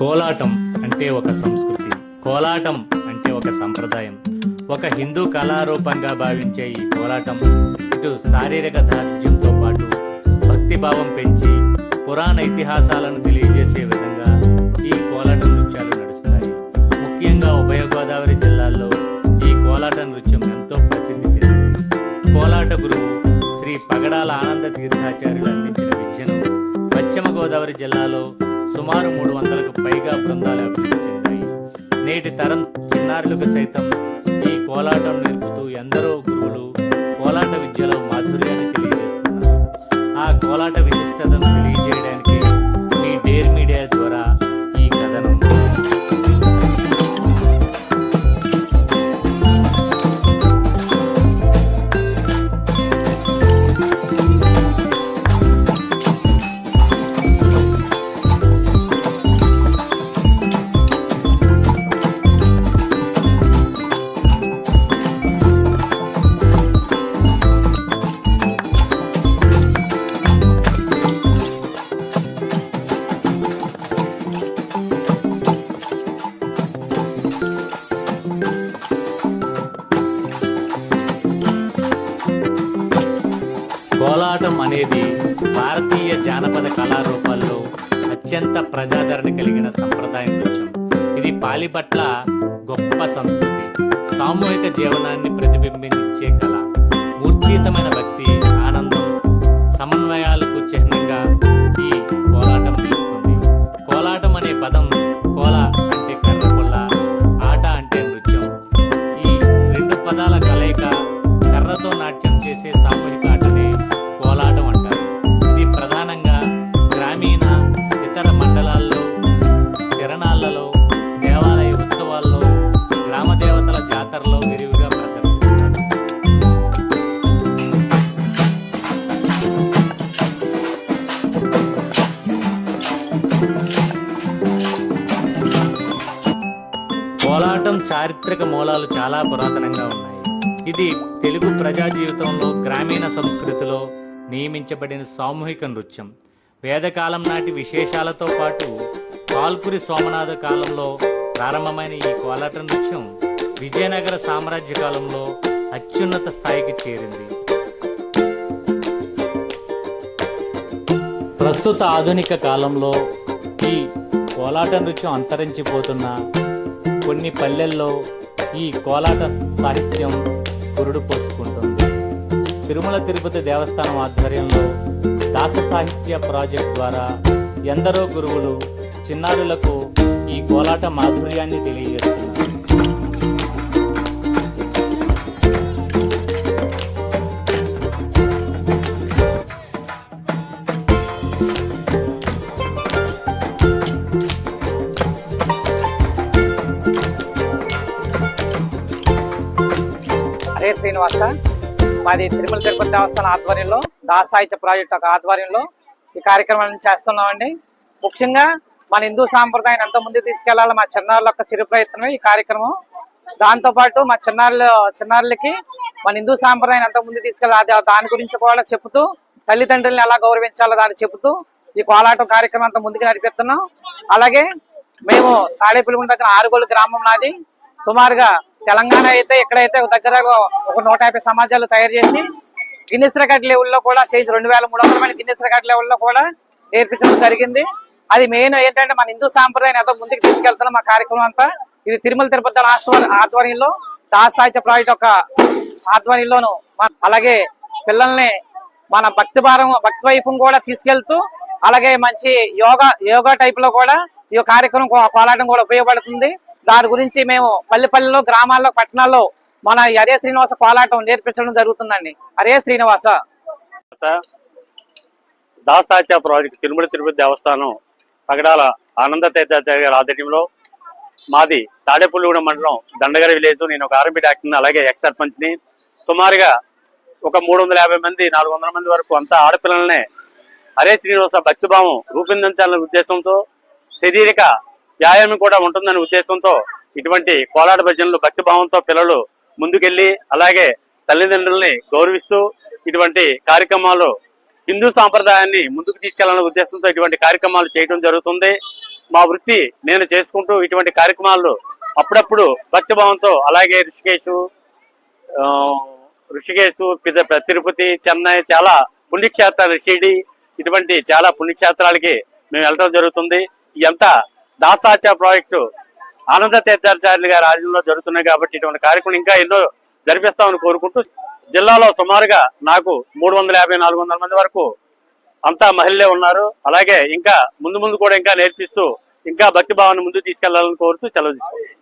కోలాటం అంటే ఒక సంస్కృతి. కోలాటం అంటే ఒక సంప్రదాయం. ఒక హిందూ కళారూపంగా భావించే ఈ కోలాటం ఇటు శారీరక దార్ఢ్యంతో పాటు భక్తిభావం పెంచి పురాణ ఇతిహాసాలను తెలియజేసే విధంగా ఈ కోలాట నృత్యాలు నడుస్తాయి ముఖ్యంగా ఉభయ గోదావరి జిల్లాల్లో ఈ కోలాట నృత్యం ఎంతో ప్రసిద్ధి చెందింది. కోలాట గురువు శ్రీ పగడాల ఆనంద తీర్థాచార్యులు అందించిన విద్యను పశ్చిమ గోదావరి జిల్లాలో సుమారు మూడు వందలకు పైగా బృందాలు అభివృద్ధి చెందాయి. నేటి తరం చిన్నారులకు సైతం ఈ కోలాటం నేర్పుతూ ఎందరో గురువులు కోలాట విద్యలో మాధుర్యాన్ని తెలియజేస్తున్నారు. ఆ కోలాట విశిష్టతను తెలియజేయడానికి కోలాటం అనేది భారతీయ జానపద కళారూపాల్లో అత్యంత ప్రజాదరణ కలిగిన సంప్రదాయ నృత్యం ఇది పాలిపట్ల గొప్ప సంస్కృతి. సామూహిక జీవనాన్ని ప్రతిబింబించే కళ. మూర్ఛితమైన భక్తి ఆనందం సమన్వయాలకు చిహ్నంగా ఈ కోలాటం తీసుకుంది కోలాటం అనే పదం కోలాటం చారిత్రక మూలాలు చాలా పురాతనంగా ఉన్నాయి. ఇది తెలుగు ప్రజా జీవితంలో గ్రామీణ సంస్కృతిలో నియమించబడిన సామూహిక నృత్యం. వేదకాలం నాటి విశేషాలతో పాటు కాల్పురి సోమనాథ కాలంలో ప్రారంభమైన ఈ కోలాట నృత్యం విజయనగర సామ్రాజ్య కాలంలో అత్యున్నత స్థాయికి చేరింది. ప్రస్తుత ఆధునిక కాలంలో ఈ కోలాట నృత్యం అంతరించిపోతున్న కొన్ని పల్లెల్లో ఈ కోలాట సాహిత్యం పురుడు పోసుకుంటుంది. తిరుమల తిరుపతి దేవస్థానం ఆధ్వర్యంలో దాస సాహిత్య ప్రాజెక్ట్ ద్వారా ఎందరో గురువులు చిన్నారులకు ఈ కోలాట మాధుర్యాన్ని తెలియజేస్తున్నారు. హరే శ్రీనివాస. మాది తిరుమల తిరుపతి దేవస్థానం ఆధ్వర్యంలో దాసాహిత్య ప్రాజెక్ట్ ఒక ఆధ్వర్యంలో ఈ కార్యక్రమాన్ని చేస్తున్నామండి. ముఖ్యంగా మన హిందూ సాంప్రదాయాన్ని ఎంతో ముందుకు తీసుకెళ్ళాలి మా చిన్నారుల యొక్క చిరు ప్రయత్నమే ఈ కార్యక్రమం. దాంతోపాటు మా చిన్నారులు చిన్నారులకి మన హిందూ సాంప్రదాయాన్ని ఎంతో ముందుకు తీసుకెళ్ళాలి అది దాని గురించి కూడా చెబుతూ తల్లిదండ్రులను ఎలా గౌరవించాలో దాన్ని చెబుతూ ఈ కోలాటం కార్యక్రమం అంతా ముందుకు నడిపిస్తున్నాం. అలాగే మేము తాడేపల్లిగుండ దగ్గర ఆరుగోలు గ్రామం నాది. సుమారుగా తెలంగాణ అయితే ఇక్కడైతే దగ్గర ఒక నూట యాభై సమాజాలు తయారు చేసి గిన్నెస్ రికార్డ్ లెవెల్లో కూడా చేసి రెండు వేల మూడు వందల మంది గిన్నెస్ రికార్డ్ లెవెల్లో కూడా నేర్పించడం జరిగింది. అది మెయిన్ ఏంటంటే మన హిందూ సాంప్రదాయం ఎంతో ముందుకు తీసుకెళ్తున్న మా కార్యక్రమం అంతా. ఇది తిరుమల తిరుపతి ఆధ్వర్యంలో దాస్ సాహిత్య ప్రాజెక్ట్ ఒక ఆధ్వర్యంలోను అలాగే పిల్లల్ని మన భక్తి భారం భక్తి వైపు కూడా తీసుకెళ్తూ అలాగే మంచి యోగా యోగా టైప్లో కూడా ఈ కార్యక్రమం కో- కోలాటం కూడా ఉపయోగపడుతుంది. దాని గురించి మేము పల్లెపల్లెలో గ్రామాల్లో పట్టణాల్లో మన ఈ హరే శ్రీనివాస కోలాటం నేర్పించడం జరుగుతుందండి. హరే శ్రీనివాస. దాసాచ ప్రాజెక్ట్ తిరుమల తిరుపతి దేవస్థానం పగడాల ఆనంద తీర్థాచార్య గారి ఆధ్వర్యంలో మాది తాడేపల్లిగూడెం మండలం దండగర విలేజ్. నేను ఒక ఆర్ఎంపీ డాక్టర్ని అలాగే ఎక్స్ సర్పంచ్ని. సుమారుగా ఒక మూడు వందల యాభై మంది నాలుగు వందల మంది వరకు అంతా ఆడపిల్లలనే హరే శ్రీనివాస భక్తిభావం రూపొందించాలనే ఉద్దేశంతో శారీరక వ్యాయామం కూడా ఉంటుందనే ఉద్దేశంతో ఇటువంటి కోలాట భజనలు భక్తిభావంతో పిల్లలు ముందుకెళ్ళి అలాగే తల్లిదండ్రుల్ని గౌరవిస్తూ ఇటువంటి కార్యక్రమాలు హిందూ సాంప్రదాయాన్ని ముందుకు తీసుకెళ్ళాలనే ఉద్దేశంతో ఇటువంటి కార్యక్రమాలు చేయడం జరుగుతుంది. మా వృత్తి నేను చేసుకుంటూ ఇటువంటి కార్యక్రమాలు అప్పుడప్పుడు భక్తి భావంతో అలాగే ఋషికేశ్ ఆ, ఋషికేశు తిరుపతి చెన్నై చాలా పుణ్యక్షేత్రాలు షిరిడి ఇటువంటి చాలా పుణ్యక్షేత్రాలకి మేము వెళ్ళడం జరుగుతుంది. ఇదంతా దాసాచా ప్రాజెక్టు ఆనంద తీర్థాచార్యులు గారి ఆధ్వర్యంలో జరుగుతున్నాయి కాబట్టి ఇటువంటి కార్యక్రమం ఇంకా ఎన్నో జరిపిస్తామని కోరుకుంటూ జిల్లాలో సుమారుగా నాకు మూడు వందల యాభై నాలుగు వందల మంది వరకు అంతా మహిళలే ఉన్నారు. అలాగే ఇంకా ముందు ముందు కూడా ఇంకా నేర్పిస్తూ ఇంకా భక్తి భావాన్ని ముందుకు తీసుకెళ్ళాలని కోరుతూ సెలవు తీసుకున్నాను